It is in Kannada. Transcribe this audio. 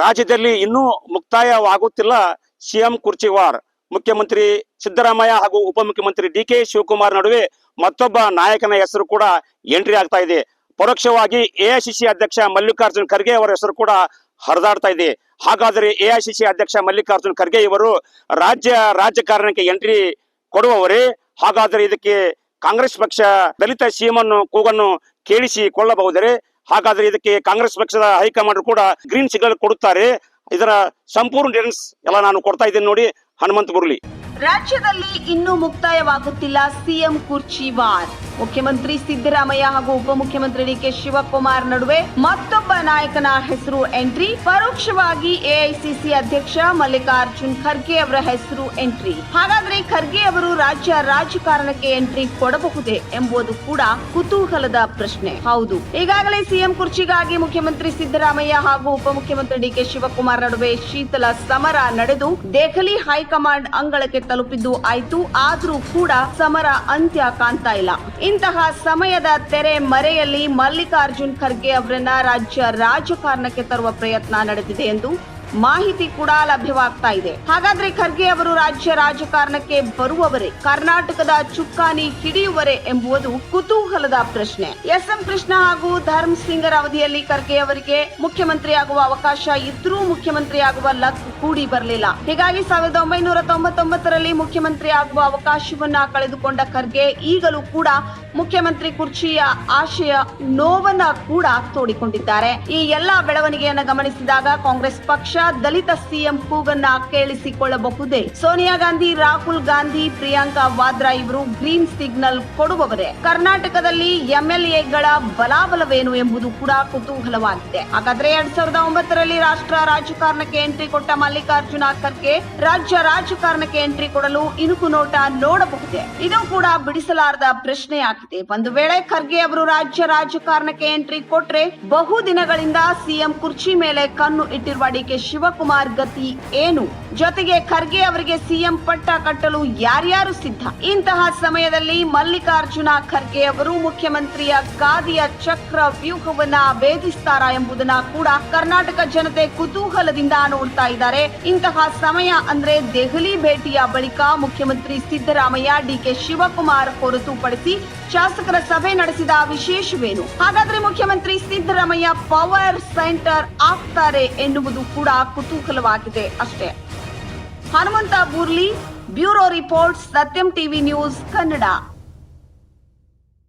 ರಾಜ್ಯದಲ್ಲಿ ಇನ್ನೂ ಮುಕ್ತಾಯವಾಗುತ್ತಿಲ್ಲ ಸಿಎಂ ಕುರ್ಚಿ ವಾರ್ ಮುಖ್ಯಮಂತ್ರಿ ಸಿದ್ದರಾಮಯ್ಯ ಹಾಗೂ ಉಪಮುಖ್ಯಮಂತ್ರಿ ಡಿ ಕೆ ಶಿವಕುಮಾರ್ ನಡುವೆ ಮತ್ತೊಬ್ಬ ನಾಯಕನ ಹೆಸರು ಕೂಡ ಎಂಟ್ರಿ ಆಗ್ತಾ ಇದೆ. ಪರೋಕ್ಷವಾಗಿ ಎಐಸಿಸಿ ಅಧ್ಯಕ್ಷ ಮಲ್ಲಿಕಾರ್ಜುನ್ ಖರ್ಗೆ ಅವರ ಹೆಸರು ಕೂಡ ಹರಿದಾಡ್ತಾ ಇದೆ. ಹಾಗಾದರೆ ಎಐಸಿಸಿ ಅಧ್ಯಕ್ಷ ಮಲ್ಲಿಕಾರ್ಜುನ್ ಖರ್ಗೆ ಇವರು ರಾಜ್ಯ ರಾಜಕಾರಣಕ್ಕೆ ಎಂಟ್ರಿ ಕೊಡುವವರೇ? ಹಾಗಾದರೆ ಇದಕ್ಕೆ ಕಾಂಗ್ರೆಸ್ ಪಕ್ಷ ದಲಿತ ಸಿಎಂ ಅನ್ನು ಕೂಗನ್ನು ಕೇಳಿಸಿಕೊಳ್ಳಬಹುದರೆ? ಹಾಗಾದ್ರೆ ಇದಕ್ಕೆ ಕಾಂಗ್ರೆಸ್ ಪಕ್ಷದ ಹೈಕಮಾಂಡ್ ಕೂಡ ಗ್ರೀನ್ ಸಿಗ್ನಲ್ ಕೊಡುತ್ತಾರೆ. ಇದರ ಸಂಪೂರ್ಣ ಡಿಟೇಲ್ಸ್ ಎಲ್ಲ ನಾನು ಕೊಡ್ತಾ ಇದ್ದೀನಿ ನೋಡಿ. ಹನುಮಂತ ಮುರಳಿ. ರಾಜ್ಯದಲ್ಲಿ ಇನ್ನೂ ಮುಕ್ತಾಯವಾಗುತ್ತಿಲ್ಲ ಸಿಎಂ ಕುರ್ಚಿ ವಾರ್. ಮುಖ್ಯಮಂತ್ರಿ ಸಿದ್ದರಾಮಯ್ಯ ಹಾಗೂ ಉಪಮುಖ್ಯಮಂತ್ರಿ ಡಿಕೆ ಶಿವಕುಮಾರ್ ನಡುವೆ ಮತ್ತೊಬ್ಬ ನಾಯಕನ ಹೆಸರು ಎಂಟ್ರಿ. ಪರೋಕ್ಷವಾಗಿ ಎಐಸಿಸಿ ಅಧ್ಯಕ್ಷ ಮಲ್ಲಿಕಾರ್ಜುನ್ ಖರ್ಗೆ ಅವರ ಹೆಸರು ಎಂಟ್ರಿ. ಹಾಗಾದ್ರೆ ಖರ್ಗೆ ಅವರು ರಾಜ್ಯ ರಾಜಕಾರಣಕ್ಕೆ ಎಂಟ್ರಿ ಕೊಡಬಹುದೇ ಎಂಬುದು ಕೂಡ ಕುತೂಹಲದ ಪ್ರಶ್ನೆ. ಹೌದು. ಈಗಾಗಲೇ ಸಿಎಂ ಕುರ್ಚಿಗಾಗಿ ಮುಖ್ಯಮಂತ್ರಿ ಸಿದ್ದರಾಮಯ್ಯ ಹಾಗೂ ಉಪಮುಖ್ಯಮಂತ್ರಿ ಡಿಕೆ ಶಿವಕುಮಾರ್ ನಡುವೆ ಶೀತಲ ಸಮರ ನಡೆದು, ದೆಹಲಿ ಹೈಕಮಾಂಡ್ ಅಂಗಳಕ್ಕೆ ತಲುಪಿದ್ದು ಆಯ್ತು, ಆದ್ರೂ ಕೂಡ ಸಮರ ಅಂತ್ಯ ಕಾಣ್ತಾ ಇಲ್ಲ. ಇಂತಹ ಸಮಯದ ತೆರೆ ಮರೆಯಲ್ಲಿ ಮಲ್ಲಿಕಾರ್ಜುನ್ ಖರ್ಗೆ ಅವರನ್ನ ರಾಜ್ಯ ರಾಜಕಾರಣಕ್ಕೆ ತರುವ ಪ್ರಯತ್ನ ನಡೆದಿದೆ ಎಂದು ಮಾಹಿತಿ ಕೂಡ ಲಭ್ಯವಾಗ್ತಾ ಇದೆ. ಹಾಗಾದ್ರೆ ಖರ್ಗೆ ಅವರು ರಾಜ್ಯ ರಾಜಕಾರಣಕ್ಕೆ ಬರುವವರೇ, ಕರ್ನಾಟಕದ ಚುಕ್ಕಾನಿ ಹಿಡಿಯುವರೇ ಎಂಬುದು ಕುತೂಹಲದ ಪ್ರಶ್ನೆ. ಎಸ್ ಎಂ ಕೃಷ್ಣ ಹಾಗೂ ಧರ್ಮ್ ಸಿಂಗರ್ ಅವಧಿಯಲ್ಲಿ ಖರ್ಗೆ ಅವರಿಗೆ ಮುಖ್ಯಮಂತ್ರಿ ಆಗುವ ಅವಕಾಶ ಇದ್ರೂ ಮುಖ್ಯಮಂತ್ರಿ ಆಗುವ ಲಕ್ ಕೂಡಿ ಬರಲಿಲ್ಲ. ಹೀಗಾಗಿ ಸಾವಿರದ ಒಂಬೈನೂರ ತೊಂಬತ್ತೊಂಬತ್ತರಲ್ಲಿ ಮುಖ್ಯಮಂತ್ರಿ ಆಗುವ ಅವಕಾಶವನ್ನ ಕಳೆದುಕೊಂಡ ಖರ್ಗೆ ಈಗಲೂ ಕೂಡ ಮುಖ್ಯಮಂತ್ರಿ ಕುರ್ಚಿಯ ಆಶಯ ನೋವನ್ನ ಕೂಡ ತೋಡಿಕೊಂಡಿದ್ದಾರೆ. ಈ ಎಲ್ಲಾ ಬೆಳವಣಿಗೆಯನ್ನ ಗಮನಿಸಿದಾಗ ಕಾಂಗ್ರೆಸ್ ಪಕ್ಷ ದಲಿತ ಸಿಎಂ ಕೂಗನ್ನ ಕೇಳಿಸಿಕೊಳ್ಳಬಹುದೇ? ಸೋನಿಯಾ ಗಾಂಧಿ, ರಾಹುಲ್ ಗಾಂಧಿ, ಪ್ರಿಯಾಂಕಾ ವಾದ್ರಾ ಇವರು ಗ್ರೀನ್ ಸಿಗ್ನಲ್ ಕೊಡುವವರೇ? ಕರ್ನಾಟಕದಲ್ಲಿ ಎಂಎಲ್ಎಗಳ ಬಲಾಬಲವೇನು ಎಂಬುದು ಕೂಡ ಕುತೂಹಲವಾಗಿದೆ. ಹಾಗಾದ್ರೆ ಎರಡ್ ಸಾವಿರದ ಒಂಬತ್ತರಲ್ಲಿ ರಾಷ್ಟ್ರ ರಾಜಕಾರಣಕ್ಕೆ ಎಂಟ್ರಿ ಕೊಟ್ಟ ಮಲ್ಲಿಕಾರ್ಜುನ ಖರ್ಗೆ ರಾಜ್ಯ ರಾಜಕಾರಣಕ್ಕೆ ಎಂಟ್ರಿ ಕೊಡಲು ಇನುಕು ನೋಟ ನೋಡಬಹುದೇ? ಇದು ಕೂಡ ಬಿಡಿಸಲಾರದ ಪ್ರಶ್ನೆಯಾಗಿದೆ. ಒಂದು ವೇಳೆ ಖರ್ಗೆ ಅವರು ರಾಜ್ಯ ರಾಜಕಾರಣಕ್ಕೆ ಎಂಟ್ರಿ ಕೊಟ್ರೆ ಬಹು ದಿನಗಳಿಂದ ಸಿಎಂ ಕುರ್ಚಿ ಮೇಲೆ ಕಣ್ಣು ಇಟ್ಟಿರುವ ಡಿಕೆ ಶಿವಕುಮಾರ್ ಗತಿ ಏನು? ಜೊತೆಗೆ ಖರ್ಗೆ ಅವರಿಗೆ ಸಿಎಂ ಪಟ್ಟ ಕಟ್ಟಲು ಯಾರ್ಯಾರು ಸಿದ್ಧ? ಇಂತಹ ಸಮಯದಲ್ಲಿ ಮಲ್ಲಿಕಾರ್ಜುನ ಖರ್ಗೆ ಅವರು ಮುಖ್ಯಮಂತ್ರಿಯ ಗಾದಿಯ ಚಕ್ರ ವ್ಯೂಹವನ್ನ ಭೇದಿಸ್ತಾರಾ ಎಂಬುದನ್ನ ಕೂಡ ಕರ್ನಾಟಕ ಜನತೆ ಕುತೂಹಲದಿಂದ ನೋಡ್ತಾ ಇದ್ದಾರೆ. ಇಂತಹ ಸಮಯ ಅಂದ್ರೆ ದೆಹಲಿ ಭೇಟಿಯ ಬಳಿಕ ಮುಖ್ಯಮಂತ್ರಿ ಸಿದ್ದರಾಮಯ್ಯ ಡಿಕೆ ಶಿವಕುಮಾರ್ ಹೊರತುಪಡಿಸಿ ಶಾಸಕರ ಸಭೆ ನಡೆಸಿದ ವಿಶೇಷವೇನು? ಹಾಗಾದ್ರೆ ಮುಖ್ಯಮಂತ್ರಿ ಸಿದ್ದರಾಮಯ್ಯ ಪವರ್ ಸೆಂಟರ್ ಆಗ್ತಾರೆ ಎನ್ನುವುದು ಕೂಡ ಕುತೂಹಲವಾಗಿದೆ ಅಷ್ಟೇ. Hanumantha Boorli, bureau report, Satyam TV news, Kannada.